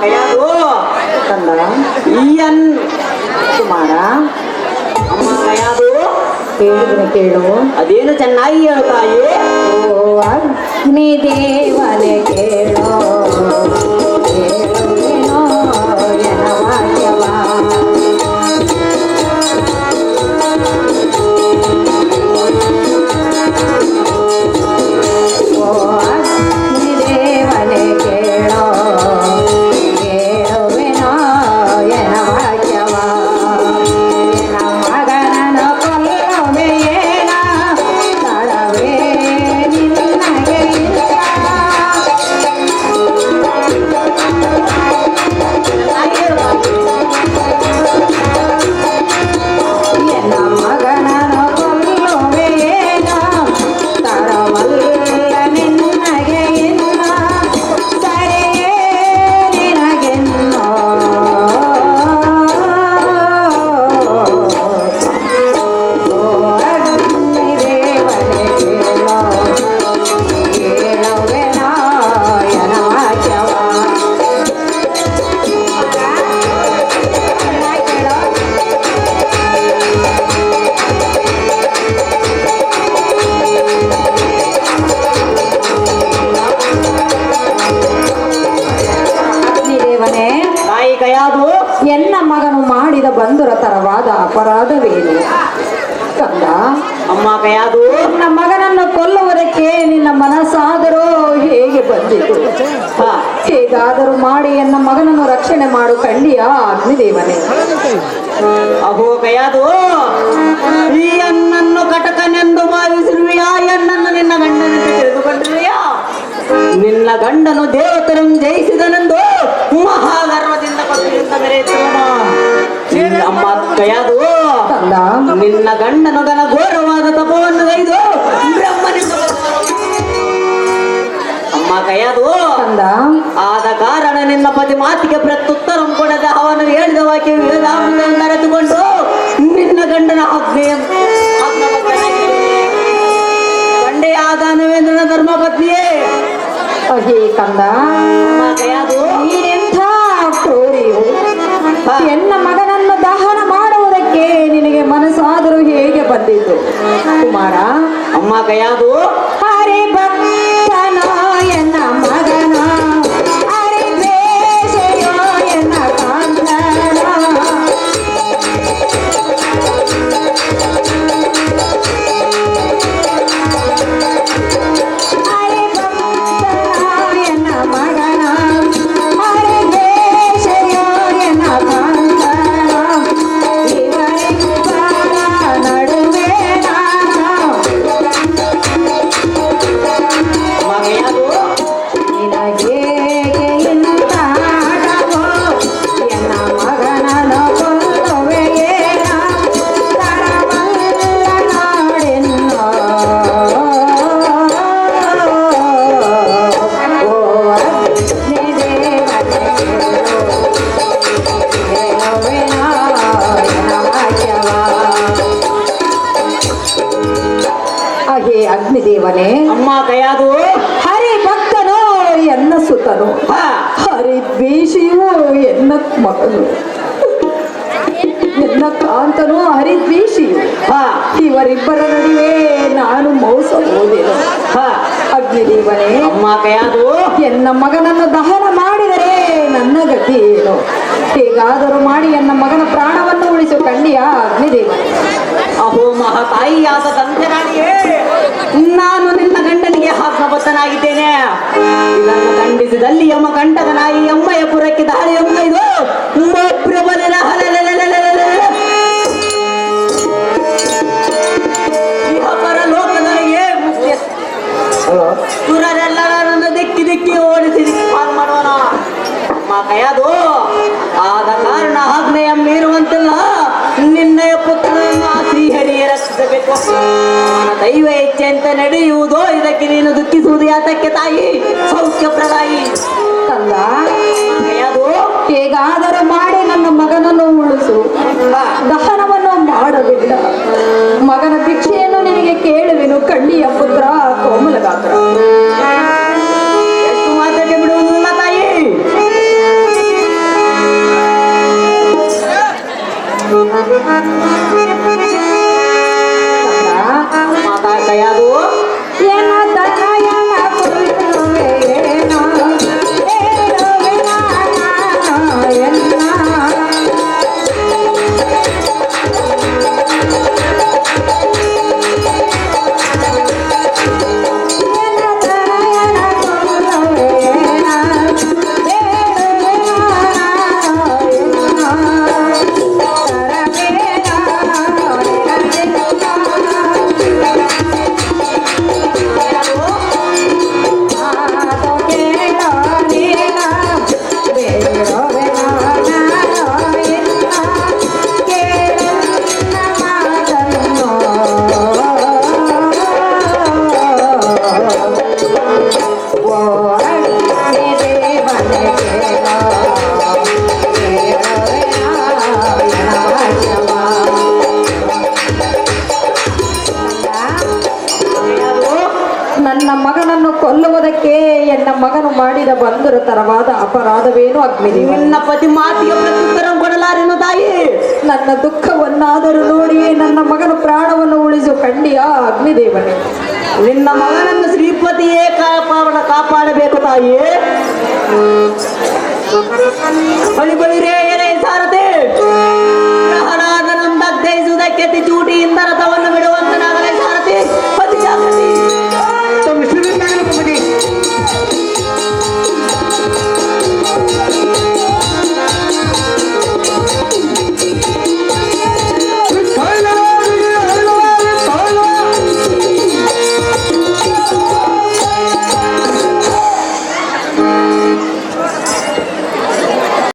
ಕೈಯಾದು ಕಂದ ಈಯನ್ ಕುಮಾರ? ಅಮ್ಮ ಕೈಯಾದು ಕೇಳಿದ್ರೆ ಕೇಳು. ಅದೇನು ಚೆನ್ನಾಗಿ ಹೇಳ್ತಾಯಿ ಓ ಅಗ್ನಿ ದೇವನೆ ಕೇಳೋ. ಎನ್ನ ಮಗನು ಮಾಡಿದ ಬಂಧುರ ತರವಾದ ಅಪರಾಧವೇನು? ಕಂದ ಅಮ್ಮ ಕೈಯಾದು ನನ್ನ ಮಗನನ್ನು ಕೊಲ್ಲುವುದಕ್ಕೆ ನಿನ್ನ ಮನಸ್ಸಾದರೂ ಹೇಗೆ ಬಂದಿತು? ಹೇಗಾದರೂ ಮಾಡಿ ಎನ್ನ ಮಗನನ್ನು ರಕ್ಷಣೆ ಮಾಡು ಕಂಡಿಯ ಅಗ್ನಿದೇವನೇ. ಅಹೋ ಕಯಾದು ಈ ಅನ್ನನ್ನು ಕಟಕನೆಂದು ಭಾವಿಸಿರುವೆಯಾ? ಎನ್ನನ್ನು ನಿನ್ನ ಗಂಡನ ತಿಳಿದುಕೊಂಡಿರುವೆಯಾ ನಿನ್ನ ಗಂಡನು ದೇವತರನ್ನು ಜಯಿಸಿದನೆಂದು ಮಹಾಗರ್ವದಿಂದ ಅಮ್ಮ ಕೈಯಾದು. ಕಂದ ನಿನ್ನ ಗಂಡನು ಗನ ಘೋರವಾದ ತಪವನ್ನು ಗೈದು ಅಮ್ಮ ಕೈಯಾದು. ಕಂದ ಆದ ಕಾರಣ ನಿನ್ನ ಪತಿ ಮಾತಿಗೆ ಪ್ರತ್ಯುತ್ತರ ಕೊಡದ ಅವನು ಹೇಳಿದ ವಾಕ್ಯ ಅರಿತುಕೊಂಡು ನಿನ್ನ ಗಂಡನ ಆಜ್ಞೆ ಗಂಡೆಯಾದ ನವೇಂದ್ರನ ಧರ್ಮ ಪತ್ನಿಯೇ ಹೇ ಕಂದ. ಹೇಗೆ ಬಂದಿತು ಕುಮಾರ ಅಮ್ಮ ಕೈಯಾದು ಅಗ್ನಿದೇವನೇ ಅಮ್ಮ ಕೈಯಾದು ಹರಿ ಭಕ್ತನು ಎನ್ನ ಸುತನು ಹರಿ ದ್ವೇಷಿಯು ಎನ್ನ ಮಗನು ಎನ್ನ ಕಾಂತನು ಹರಿ ದ್ವೇಷಿಯು ಇವರಿಬ್ಬರ ನಡುವೆ ನಾನು ಮೌಸ ಹೋದೆನು. ಅಗ್ನಿದೇವನೇ ಅಮ್ಮ ಕೈಯಾದು ಎನ್ನ ಮಗನನ್ನು ದಹನ ಮಾಡಿದರೆ ನನ್ನ ಗತಿ ಏನು? ಹೇಗಾದರೂ ಮಾಡಿ ನನ್ನ ಮಗನ ಪ್ರಾಣವನ್ನು ಉಳಿಸು ಕಂಡಿಯ ಅಗ್ನಿದೇವನೇ ಅಹೋ ಮಹತಾಯಿಯಾದ ದಂತೆರಾಣಿಯೇ ನಾನು ನಿನ್ನ ಗಂಡನಿಗೆ ಆತ್ಮಬದ್ಧನಾಗಿದ್ದೇನೆ ಇದನ್ನು ಖಂಡಿಸಿದಲ್ಲಿ ಯಮ ಕಂಟಕನಾಯಿ ಎಮ್ಮಯ ಪುರಕ್ಕೆ ದಾಳಿ ಇದು ಪ್ರಬಲನ ಇಹಪರ ಲೋಕದೊಳಗೆ ಸುರರೆಲ್ಲರನ್ನು ದಿಕ್ಕಿ ದಿಕ್ಕಿ ಓಡಿಸಿ ಪಾಲ್ ಮಾಡೋಣ ಕೈಯದು ಆದ ಕಾರಣ ಆಜ್ಞೆಯ ಮೀರುವಂತಿಲ್ಲ ದೈವ ಅಂತ ನಡೆಯುವುದೋ, ಇದಕ್ಕೆ ನೀನು ದುಃಖಿಸುವುದು ಯಾತಕ್ಕೆ ತಾಯಿ? ಸೌಖ್ಯ ಪ್ರದಾಯಿ. ತಂದ ಅದು ಹೇಗಾದರೂ ಮಾಡಿ ನನ್ನ ಮಗನನ್ನು ಉಳಿಸು. ದಹನವನ್ನು ಮಾಡಬೇಡ. ಮಗನ ಭಿಕ್ಷೆಯನ್ನು ನಿನಗೆ ಕೇಳುವೆನು, ಕಣ್ಣಿಯ ಪುತ್ರ ಕೋಮಲಗಾತ್ರ ನನ್ನ ಮಗನನ್ನು ಕೊಲ್ಲುವುದಕ್ಕೆ ಎನ್ನ ಮಗನು ಮಾಡಿದ ಬಂಧುರ ತರವಾದ ಅಪರಾಧವೇನು ಅಗ್ನಿ ನಿನ್ನ ಪತಿ ಮಾತಿಗೆ ಪ್ರತ್ಯುತ್ತರ ಕೊಡಲಾರೇನು ತಾಯಿ? ನನ್ನ ದುಃಖವನ್ನಾದರೂ ನೋಡಿಯೇ ನನ್ನ ಮಗನ ಪ್ರಾಣವನ್ನು ಉಳಿಸು ಕಂಡಿಯ ಅಗ್ನಿದೇವನೇ. ನಿನ್ನ ಮಗನನ್ನು ತಿರುಪತಿಯೇ ಕಾಪಾಡ ಕಾಪಾಡಬೇಕು ತಾಯಿ. ಬಳಿ ಬಳಿ ರೇ ಏನೇ ಸಾರದೆ ಗ್ರಹನಾದನಂ ಬಗ್ಧೈಸುವುದಕ್ಕೆ ತಿಚೂಟ